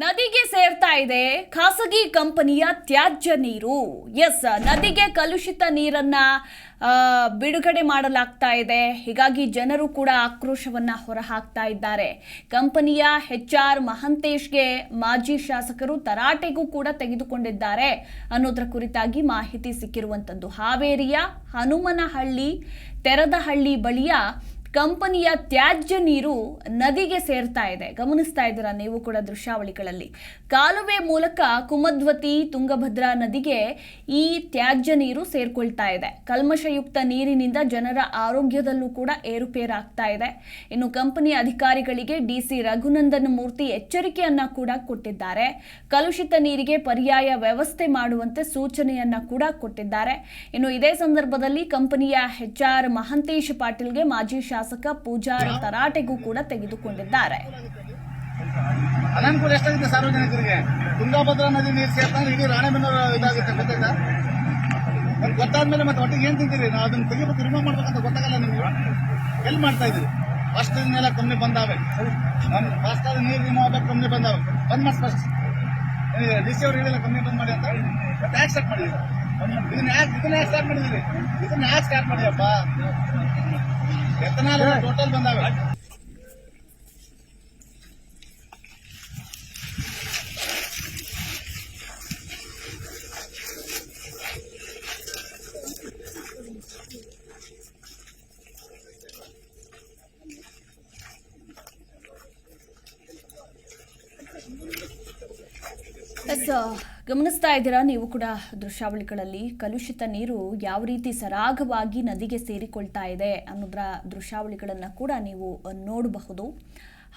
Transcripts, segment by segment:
ನದಿಗೆ ಸೇರ್ತಾ ಇದೆ ಖಾಸಗಿ ಕಂಪನಿಯ ತ್ಯಾಜ್ಯ ನೀರು. ಎಸ್ ನದಿಗೆ ಕಲುಷಿತ ನೀರನ್ನ ಬಿಡುಗಡೆ ಮಾಡಲಾಗ್ತಾ ಇದೆ. ಹೀಗಾಗಿ ಜನರು ಕೂಡ ಆಕ್ರೋಶವನ್ನ ಹೊರಹಾಕ್ತಾ ಇದ್ದಾರೆ. ಕಂಪನಿಯ ಹೆಚ್ ಆರ್ ಮಹಂತೇಶ್ಗೆ ಮಾಜಿ ಶಾಸಕರು ತರಾಟೆಗೂ ಕೂಡ ತೆಗೆದುಕೊಂಡಿದ್ದಾರೆ ಅನ್ನೋದರ ಕುರಿತಾಗಿ ಮಾಹಿತಿ ಸಿಕ್ಕಿರುವಂತದ್ದು. ಹಾವೇರಿಯ ಹನುಮನಹಳ್ಳಿ, ತೆರದಹಳ್ಳಿ ಬಳಿಯ ಕಂಪನಿಯ ತ್ಯಾಜ್ಯ ನೀರು ನದಿಗೆ ಸೇರ್ತಾ ಇದೆ. ಗಮನಿಸ್ತಾ ಇದ್ದೀರಾ ನೀವು ಕೂಡ ದೃಶ್ಯಾವಳಿಗಳಲ್ಲಿ. ಕಾಲುವೆ ಮೂಲಕ ಕುಮದ್ವತಿ ತುಂಗಭದ್ರಾ ನದಿಗೆ ಈ ತ್ಯಾಜ್ಯ ನೀರು ಸೇರ್ಕೊಳ್ತಾ ಇದೆ. ಕಲ್ಮಶಯುಕ್ತ ನೀರಿನಿಂದ ಜನರ ಆರೋಗ್ಯದಲ್ಲೂ ಕೂಡ ಏರುಪೇರಾಗ್ತಾ ಇದೆ. ಇನ್ನು ಕಂಪನಿಯ ಅಧಿಕಾರಿಗಳಿಗೆ ಡಿಸಿ ರಘುನಂದನ್ ಮೂರ್ತಿ ಎಚ್ಚರಿಕೆಯನ್ನ ಕೂಡ ಕೊಟ್ಟಿದ್ದಾರೆ. ಕಲುಷಿತ ನೀರಿಗೆ ಪರ್ಯಾಯ ವ್ಯವಸ್ಥೆ ಮಾಡುವಂತೆ ಸೂಚನೆಯನ್ನ ಕೂಡ ಕೊಟ್ಟಿದ್ದಾರೆ. ಇನ್ನು ಇದೇ ಸಂದರ್ಭದಲ್ಲಿ ಕಂಪನಿಯ ಎಚ್ ಆರ್ ಮಹಂತೇಶ್ ಪಾಟೀಲ್ಗೆ ಮಾಜಿ ಶಾಸಕ ಪೂಜಾರ ತರಾಟೆಗೂ ಕೂಡ ತೆಗೆದುಕೊಂಡಿದ್ದಾರೆ. ಅನಾನುಕೂಲ ಎಷ್ಟಾಗುತ್ತೆ ಸಾರ್ವಜನಿಕರಿಗೆ? ತುಂಗಾಭದ್ರಾ ನದಿ ನೀರು ಸೇರ್ತಂದ್ರೆ ಇಡೀ ರಾಣೆಬೆನ್ನೂರು ಇದಾಗುತ್ತೆ, ಗೊತ್ತಾಯ್ತಾ? ನಮ್ಗೆ ಗೊತ್ತಾದ್ಮೇಲೆ ಮತ್ತೆ ಒಟ್ಟಿಗೆ ಏನ್ ತಿಂತೀರಿ? ನಾವು ಅದನ್ನ ತೆಗಿಬೇಕು ರಿಮೂವ್ ಮಾಡ್ಬೇಕಂತ ಗೊತ್ತಾಗಲ್ಲ ನಿಮ್ಗೆ. ಎಲ್ಲಿ ಮಾಡ್ತಾ ಇದ್ರಿ ಫಸ್ಟ್ ಇದನ್ನೆಲ್ಲ ಕಮ್ಮಿ ಬಂದಾವೆ. ನಾನು ಫಸ್ಟ್ ಆದ ನೀರು ರಿಮೂವ್ ಆಗ್ಬೇಕು ಕಂಪ್ನಿ ಬಂದಾವೆ. ಬಂದ್ ಮಾಡಿ ಫಸ್ಟ್ ಡಿ ಸಿ ಅವ್ರು ಹೇಳಿಲ್ಲ ಕಮ್ಮಿ ಬಂದ್ ಮಾಡಿ ಅಂತ? ಯಾಕೆ ಸ್ಟಾರ್ಟ್ ಮಾಡಿದ್ರಿ? ಇದನ್ನ ಯಾಕೆ ಇದನ್ನ ಯಾಕೆ ಸ್ಟಾರ್ಟ್ ಮಾಡಿದ್ರಿ? ಇದನ್ನ ಯಾಕೆ ಸ್ಟಾರ್ಟ್ ಮಾಡಿದಪ್ಪ ಎತ್ತನಾಲ್ ಟೋಟಲ್ ಬಂದಾವೆ ಎಸ್ ಗಮನಿಸ್ತಾ ಇದ್ದೀರಾ? ನೀವು ಕೂಡ ದೃಶ್ಯಾವಳಿಗಳಲ್ಲಿ ಕಲುಷಿತ ನೀರು ಯಾವ ರೀತಿ ಸರಾಗವಾಗಿ ನದಿಗೆ ಸೇರಿಕೊಳ್ತಾ ಇದೆ ಅನ್ನೋದರ ದೃಶ್ಯಾವಳಿಗಳನ್ನು ಕೂಡ ನೀವು ನೋಡಬಹುದು.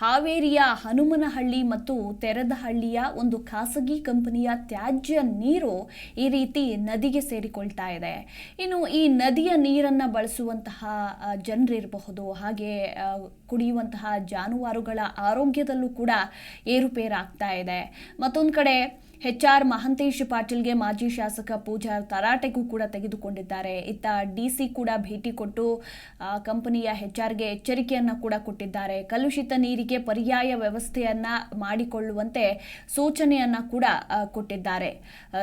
ಹಾವೇರಿಯ ಹನುಮನಹಳ್ಳಿ ಮತ್ತು ತೆರದಹಳ್ಳಿಯ ಒಂದು ಖಾಸಗಿ ಕಂಪನಿಯ ತ್ಯಾಜ್ಯ ನೀರು ಈ ರೀತಿ ನದಿಗೆ ಸೇರಿಕೊಳ್ತಾ ಇದೆ. ಇನ್ನು ಈ ನದಿಯ ನೀರನ್ನು ಬಳಸುವಂತಹ ಜನರಿರಬಹುದು, ಹಾಗೆ ಕುಡಿಯುವಂತಹ ಜಾನುವಾರುಗಳ ಆರೋಗ್ಯದಲ್ಲೂ ಕೂಡ ಏರುಪೇರಾಗ್ತಾ ಇದೆ. ಮತ್ತೊಂದು ಕಡೆ ಎಚ್ ಆರ್ ಮಹಂತೇಶ್ ಪಾಟೀಲ್ಗೆ ಮಾಜಿ ಶಾಸಕ ಪೂಜಾರ್ ತರಾಟೆಗೂ ಕೂಡ ತೆಗೆದುಕೊಂಡಿದ್ದಾರೆ. ಇತ್ತ ಡಿ ಸಿ ಕೂಡ ಭೇಟಿ ಕೊಟ್ಟು ಕಂಪನಿಯ ಎಚ್ ಆರ್ಗೆ ಎಚ್ಚರಿಕೆಯನ್ನ ಕೂಡ ಕೊಟ್ಟಿದ್ದಾರೆ. ಕಲುಷಿತ ನೀರಿಗೆ ಪರ್ಯಾಯ ವ್ಯವಸ್ಥೆಯನ್ನ ಮಾಡಿಕೊಳ್ಳುವಂತೆ ಸೂಚನೆಯನ್ನ ಕೂಡ ಕೊಟ್ಟಿದ್ದಾರೆ.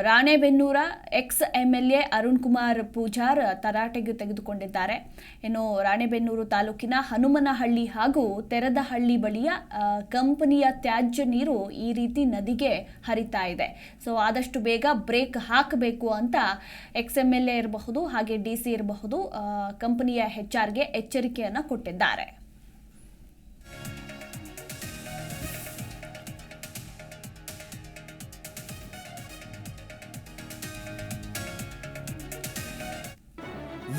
Ranebennur ex M L A Arun Kumar Pujar ತರಾಟೆಗೆ ತೆಗೆದುಕೊಂಡಿದ್ದಾರೆ. ಇನ್ನು ರಾಣೆಬೆನ್ನೂರು ತಾಲೂಕಿನ ಹನುಮನಹಳ್ಳಿ ಹಾಗೂ ತೆರದಹಳ್ಳಿ ಬಳಿಯ ಕಂಪನಿಯ ತ್ಯಾಜ್ಯ ನೀರು ಈ ರೀತಿ ನದಿಗೆ ಹರಿತಾ ಇದೆ. ಸೊ ಆದಷ್ಟು ಬೇಗ ಬ್ರೇಕ್ ಹಾಕಬೇಕು ಅಂತ ಎಕ್ಸ್ ಎಂ ಎಲ್ ಎ ಇರಬಹುದು, ಹಾಗೆ ಡಿ ಸಿ ಇರಬಹುದು ಕಂಪನಿಯ ಹೆಚ್ ಆರ್ಗೆ ಎಚ್ಚರಿಕೆಯನ್ನು ಕೊಟ್ಟಿದ್ದಾರೆ.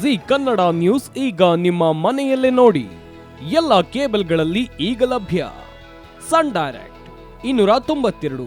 ಜಿ ಕನ್ನಡ ನ್ಯೂಸ್ ಈಗ ನಿಮ್ಮ ಮನೆಯಲ್ಲೇ ನೋಡಿ. ಎಲ್ಲ ಕೇಬಲ್ಗಳಲ್ಲಿ ಈಗ ಲಭ್ಯ. ಸನ್ ಡೈರೆಕ್ಟ್, ಇನ್ನೂರ ತೊಂಬತ್ತೆರಡು.